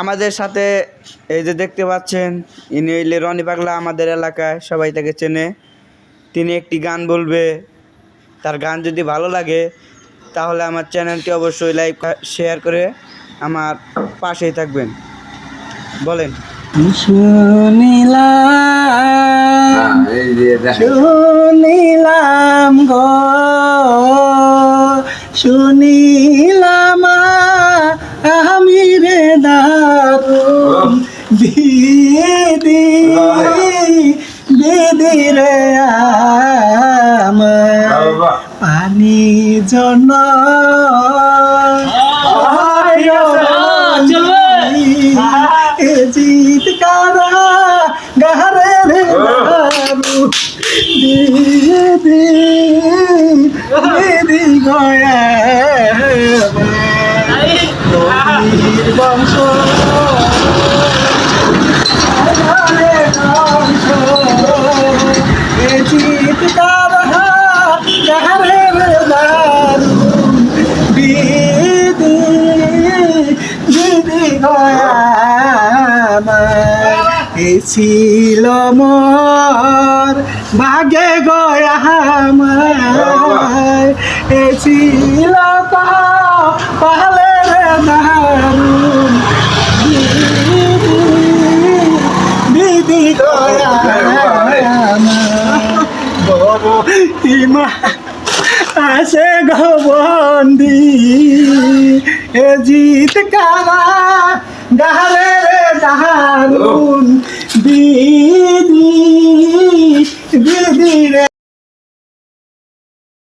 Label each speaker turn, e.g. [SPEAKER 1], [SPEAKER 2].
[SPEAKER 1] আমাদের সাথে এই যে দেখতে পাচ্ছেন ইনি হইলে রনি পাগলা আমাদের এলাকায় সবাই তাকে চেনে। তিনি একটি গান বলবে। তার গান যদি ভালো লাগে তাহলে আমার চ্যানেলটি অবশ্যই লাইক শেয়ার করে আমার পাশেই থাকবেন। বলেন।
[SPEAKER 2] শুনিলাম
[SPEAKER 3] এই যে
[SPEAKER 2] শুনিলাম গো শুনিলাম দিদি দিদি রে পানি জন জিত কারা গারে রে দিদি দিদি গয়া ছিল মোর ভাগে গয়া এ ছিল পালে রে দিদি গয়া বড় ইমা আসে গবন্দি এ জিত কারা ডাহারে রে ডাহারুন দিদি দিদি রে